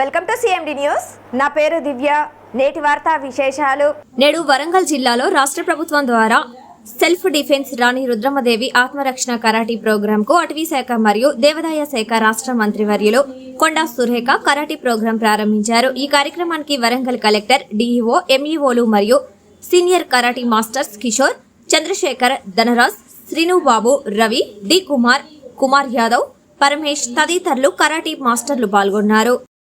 Welcome to CMD news నా పేరు దివ్య. నేటి వార్తా విశేషాలు. నేడు వరంగల్ జిల్లాలో రాష్ట్ర ప్రభుత్వం ద్వారా సెల్ఫ్ డిఫెన్స్ రాణి రుద్రమదేవి ఆత్మరక్షణ కరాటీ ప్రోగ్రాం కు అటవీ శాఖ మరియు దేవాదాయ శాఖ రాష్ట్ర మంత్రివర్యులు కొండా సురేఖ కరాటీ ప్రోగ్రాం ప్రారంభించారు. ఈ కార్యక్రమానికి వరంగల్ కలెక్టర్ డిఈఓ ఎంఈఓలు మరియు senior karate masters Kishore Chandrashekar Dhanraj Srinubabu Ravi D Kumar Kumar Yadav Paramesh తదితరులు కరాటీ మాస్టర్లు పాల్గొన్నారు.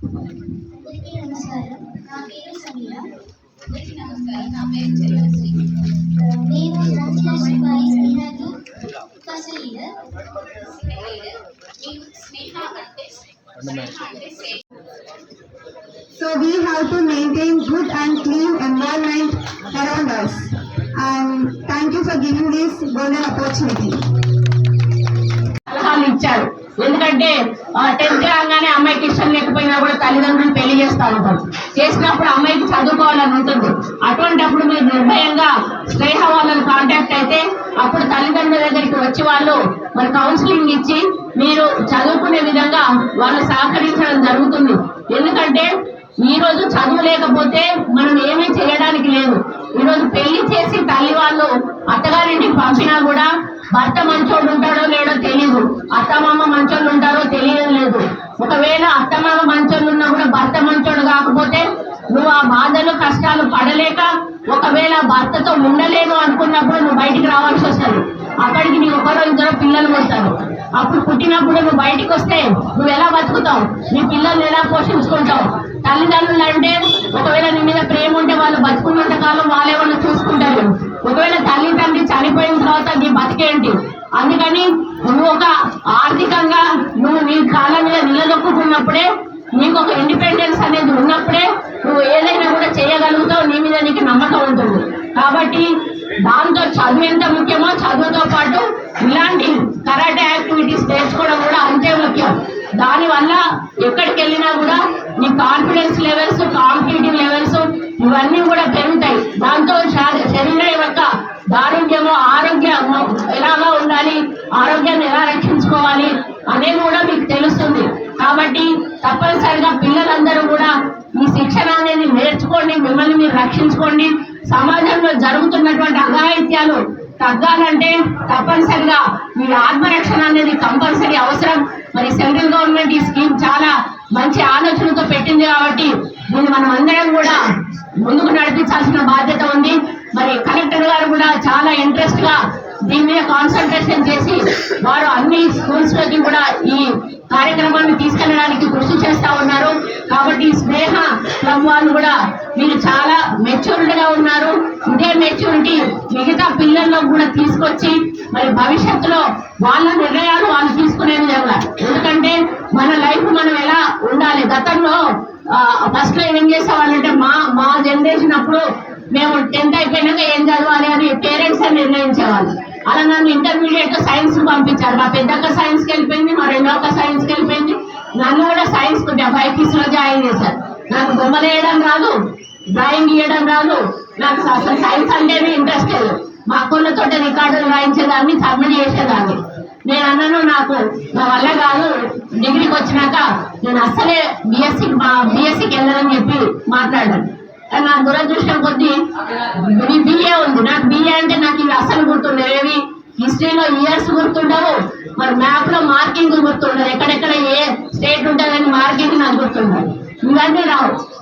అందరికీ నమస్కారం నా పేరు సమీర అందరికీ నమస్కారం నా పేరు చెల్లశ్రీ నేను రాజుల సిపాయి స్నేహకి ఫస్ట్ లీడర్ మీకు స్నేహ అంటే స్నేహ అంటే సేవ So we have to maintain good and clean environment around us. And thank you for giving this golden opportunity. సలహాలు ఇచ్చారు ఎందుకంటే టెన్త్ రాగానే అమ్మాయికి ఇష్టం లేకపోయినా కూడా తల్లిదండ్రులు పెళ్ళి చేస్తూ ఉంటారు చేసినప్పుడు అమ్మాయికి చదువుకోవాలని ఉంటుంది. అటువంటప్పుడు మీరు నిర్భయంగా స్నేహ వాళ్ళని కాంటాక్ట్ అయితే అప్పుడు తల్లిదండ్రుల దగ్గరికి వచ్చి వాళ్ళు మరి కౌన్సిలింగ్ ఇచ్చి మీరు చదువుకునే విధంగా వాళ్ళు సహకరించడం జరుగుతుంది. ఎందుకంటే ఈ రోజు చదువు లేకపోతే మనం ఏమీ చేయడానికి లేదు. ఈ రోజు పెళ్ళి చేసి తల్లి వాళ్ళు అత్తగారింటికి పంపినా కూడా భర్త మంచోడు ఉంటాడో లేడో తెలియదు అత్తమామ మంచోళ్ళు ఉంటారో తెలియడం లేదు. ఒకవేళ అత్తమామ మంచోళ్ళు ఉన్నా కూడా భర్త మంచోడు కాకపోతే నువ్వు ఆ బాధలు కష్టాలు పడలేక ఒకవేళ భర్తతో ఉండలేను అనుకున్నప్పుడు నువ్వు బయటికి రావాల్సి వస్తుంది. అక్కడికి నీ ఒకరో ఇద్దరు పిల్లలు వస్తారు అప్పుడు పుట్టినప్పుడు నువ్వు బయటికి వస్తే నువ్వు ఎలా బతుకుతావు? నీ పిల్లల్ని ఎలా పోషించుకుంటావు? తల్లిదండ్రులు అంటే ఒకవేళ నీ మీద ప్రేమ ఉంటే వాళ్ళు బతుకున్నంత కాలం వాళ్ళు వాళ్ళు చూసుకుంటారు. ఒకవేళ తల్లిదండ్రి చనిపోయిన తర్వాత నీ బతికేంటి? అందుకని నువ్వు ఒక ఆర్థికంగా నువ్వు నీ కాళ్ళ మీద నిలదొక్కున్నప్పుడే నీకు ఒక ఇండిపెండెన్స్ అనేది ఉన్నప్పుడే నువ్వు ఏదైనా కూడా చేయగలుగుతావు. నీ మీద నీకు నమ్మకం ఉంటుంది. కాబట్టి దాంతో చదువు ఎంత ముఖ్యమో చదువుతో పాటు ఇలాంటి కరాటే యాక్టివిటీస్ నేర్చుకోవడం కూడా అంతే ముఖ్యం. దానివల్ల ఎక్కడికి వెళ్ళినా కూడా నీ కాన్ఫిడెన్స్ లెవెల్స్ కాంపిటేటివ్ లెవెల్స్ ఇవన్నీ కూడా పెరుగుతాయి. దాంతో శా- శరీరం యొక్క దారుణ్యము ఆరోగ్యం ఎలాగా ఉండాలి ఆరోగ్యాన్ని ఎలా రక్షించుకోవాలి అనేది కూడా మీకు తెలుస్తుంది. కాబట్టి తప్పనిసరిగా పిల్లలందరూ కూడా ఈ శిక్షణ అనేది నేర్చుకోండి మిమ్మల్ని మీరు రక్షించుకోండి. సమాజంలో జరుగుతున్నటువంటి అఘాయిత్యాలు తగ్గాలంటే తప్పనిసరిగా మీ ఆత్మరక్షణ అనేది కంపల్సరీ అవసరం. మరి సెంట్రల్ గవర్నమెంట్ ఈ స్కీమ్ చాలా మంచి ఆలోచనతో పెట్టింది కాబట్టి దీన్ని మనం అందరం కూడా ముందుకు నడిపించాల్సిన బాధ్యత ఉంది. మరి కలెక్టర్ గారు కూడా చాలా ఇంట్రెస్ట్గా దీని మీద కాన్సన్ట్రేషన్ చేసి వారు అన్ని స్కూల్స్లోకి కూడా ఈ కార్యక్రమాన్ని తీసుకెళ్ళడానికి మెచ్యూర్డ్గా ఉన్నారు. ఇదే మెచ్యూరిటీ మిగతా పిల్లల్లో కూడా తీసుకొచ్చి మరి భవిష్యత్తులో వాళ్ళ నిర్ణయాలు వాళ్ళు తీసుకునే విధంగా. ఎందుకంటే మన లైఫ్ మనం ఎలా ఉండాలి? గతంలో ఫస్ట్లో ఏం చేసేవాళ్ళంటే మా మా జనరేషన్ అప్పుడు మేము టెన్త్ అయిపోయినాక ఏం చదవాలి అని పేరెంట్స్ అని నిర్ణయించేవాళ్ళు. అలా నన్ను ఇంటర్మీడియట్ సైన్స్ పంపించారు. మా పెద్దక్క సైన్స్కి వెళ్ళిపోయింది మా రెండో సైన్స్కి వెళ్ళిపోయింది. నన్ను కూడా సైన్స్ బైపీస్లో జాయిన్ చేశారు. నాకు బొమ్మలేయడం రాదు. డ్రాయింగ్ గీయడం రాదు. నాకు అసలు సైన్స్ అంటేనే ఇంట్రెస్ట్ లేదు మా అక్కలతో రికార్డులు రాయించేదాన్ని సబ్మిట్ చేసేదాన్ని. నేను అన్నాను నాకు నా వల్ల కాదు. డిగ్రీకి వచ్చినాక నేను అస్సలే బిఎస్సి మా బిఎస్సికి వెళ్ళాలని చెప్పి మాట్లాడాను. నా దురదృష్టం కొద్దీ మీ బిఏ ఉంది. నాకు బిఏ అంటే నాకు ఇవి అసలు గుర్తుండేవి హిస్టరీలో ఇయర్స్ గుర్తుండవు. మరి మ్యాప్లో మార్కింగ్ గుర్తుండదు. ఎక్కడెక్కడ ఏ స్టేట్ ఉంటుందని మార్కింగ్ నాకు గుర్తుండదు. ఇవన్నీ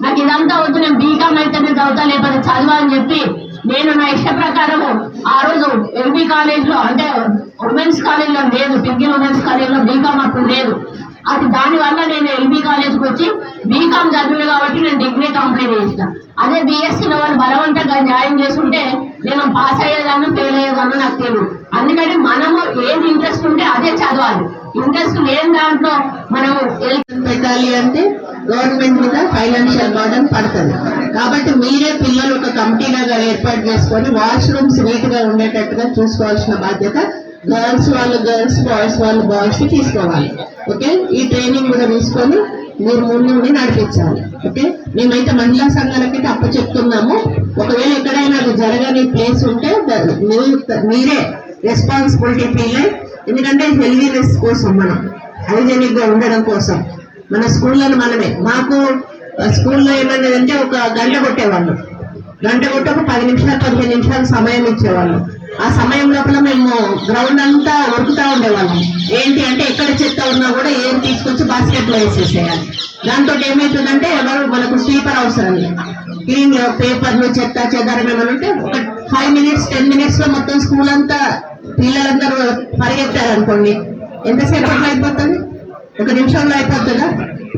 నాకు ఇదంతా వద్దు నేను బీకామ్ అయితేనే చదువుతా లేకపోతే చదువు అని చెప్పి నేను నా ఇష్ట ప్రకారం ఆ రోజు ఎంపీ కాలేజ్లో అంటే ఉమెన్స్ కాలేజ్లో లేదు పింగిల్ ఉమెన్స్ కాలేజ్లో బీకామ్ అప్పుడు లేదు. అది దానివల్ల నేను ఎల్బీ కాలేజ్కి వచ్చి బీకామ్ చదివిన కాబట్టి నేను డిగ్రీ కంప్లీట్ చేసిన. అదే బీఎస్సీ లో వాళ్ళు బలవంతంగా జాయిన్ చేసుకుంటే నేను పాస్ అయ్యేదాన్ని ఫెయిల్ అయ్యేదాన్ని నాకు తెలియదు అందుకని మనము ఏది ఇంట్రెస్ట్ ఉంటే అదే చదవాలి. ఇంట్రెస్ట్ లేని దాంట్లో మనం పెట్టాలి అంటే గవర్నమెంట్ మీద ఫైనాన్షియల్ బర్డన్ పడుతుంది కాబట్టి మీరే పిల్లలు ఒక కమిటీ లాగా ఏర్పాటు చేసుకొని వాష్రూమ్స్ నీట్గా ఉండేటట్టుగా చూసుకోవాల్సిన బాధ్యత గర్ల్స్ వాళ్ళు గర్ల్స్ బాయ్స్ వాళ్ళు బాయ్స్ తీసుకోవాలి. ఓకే? ఈ ట్రైనింగ్ కూడా తీసుకొని మీరు ముందుండి నడిపించాలి. ఓకే? మేమైతే మహిళా సంఘాలకైతే అప్పు చెప్తున్నాము. ఒకవేళ ఎక్కడైనా అది జరగని ప్లేస్ ఉంటే మీరు- మీరే రెస్పాన్సిబిలిటీ ఫీల్ అయ్యి ఎందుకంటే హెల్దీనెస్ కోసం మనం హైజెనిక్గా ఉండడం కోసం. మన స్కూళ్ళలో మనమే. మాకు స్కూల్లో ఏమన్నదంటే ఒక గంట కొట్టేవాళ్ళు. గంట కొట్టి ఒక పది నిమిషాలు పదిహేను నిమిషాలు సమయం ఇచ్చేవాళ్ళు. ఆ సమయం లోపల మేము గ్రౌండ్ అంతా ఉరుకుతా ఉండేవాళ్ళం. ఏంటి అంటే ఎక్కడ చెత్త ఉన్నా కూడా ఏం తీసుకొచ్చి బాస్కెట్లో వేసేసేయాలి. దాంతో ఏమవుతుందంటే ఎవరు మనకు స్వీపర్ అవసరం లేదు. క్లీన్ పేపర్లు చెత్త చెదారం ఏమైనా ఉంటే ఒక ఫైవ్ మినిట్స్ టెన్ మినిట్స్లో మొత్తం స్కూల్ అంతా పిల్లలందరూ పరిగెత్తారు అనుకోండి ఎంతసేపు అయిపోతుంది? ఒక నిమిషంలో అయిపోతుందా?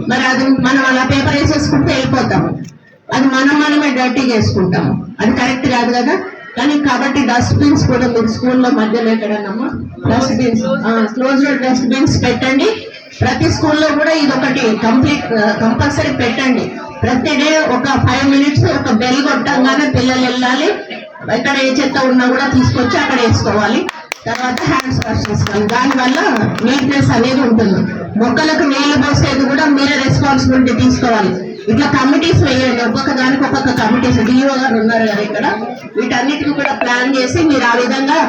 మరి అది మనం అలా పేపర్ వేసేసుకుంటే వెళ్ళిపోతాము అది మనం మనమే డర్టీ చేసుకుంటాము అది కరెక్ట్ కాదు కదా? కానీ కాబట్టి డస్ట్ బిన్స్ కూడా మీరు స్కూల్లో మధ్యలో ఎక్కడన్నమ్మా dust bins close dust bins పెట్టండి. ప్రతి స్కూల్లో కూడా ఇది ఒకటి కంప్లీట్ కంపల్సరీ పెట్టండి. ప్రతి డే ఒక ఫైవ్ మినిట్స్ ఒక బెల్ కొట్టంగానే పిల్లలు వెళ్ళాలి. ఎక్కడ ఏ చెత్త ఉన్నా కూడా తీసుకొచ్చి అక్కడ వేసుకోవాలి. తర్వాత హ్యాండ్స్ వాష్ చేసుకోవాలి దానివల్ల నీట్నెస్ అనేది ఉంటుంది. మొక్కలకు నీళ్ళు పోసేది కూడా మీరే రెస్పాన్సిబిలిటీ తీసుకోవాలి. ఇట్లా కమిటీస్ వేయండి. ఒక్కొక్క దానికి ఒక్కొక్క కమిటీస్ డిఓ గారు ఉన్నారు కదా ఇక్కడ. వీటన్నిటిని కూడా ప్లాన్ చేసి మీరు ఆ విధంగా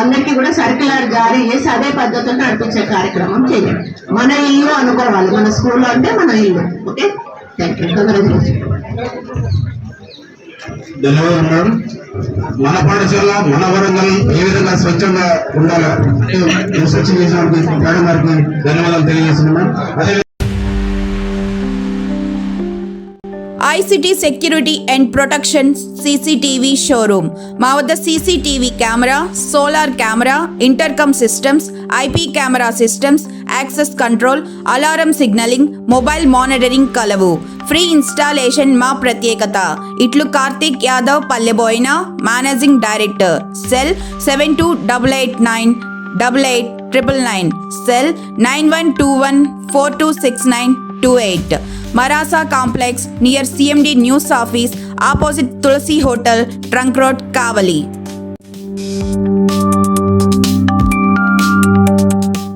అందరికీ కూడా సర్క్యులర్ జారీ చేసి అదే పద్ధతిలో నడిపించే కార్యక్రమం చేయండి. మన ఇల్లు అనుకోవాలి. మన స్కూల్లో అంటే మన ఇల్లు. ఓకే? థ్యాంక్ యూ కంగ్రాచులేషన్ ధన్యవాదాలు మేడం మన పాఠశాల మన వరంగల్ ఏ విధంగా స్వచ్ఛంగా ఉండాలి? రీసెర్చ్ చేసినప్పుడు మేడం గారికి ధన్యవాదాలు తెలియజేస్తున్నాం అదే ICT security and protection CCTV showroom. మా వద్ద CCTV camera solar camera intercom systems IP camera systems access control alarm signalling mobile monitoring కలవు. ఫ్రీ ఇన్స్టాలేషన్ మా ప్రత్యేకత. ఇట్లు Karthik Yadav Palleboina managing director. Cell seven two double eight nine double eight triple nine. Cell nine one two one four two six nine two eight. Marasa complex near CMD news office opposite Tulasi hotel trunk road Kavali.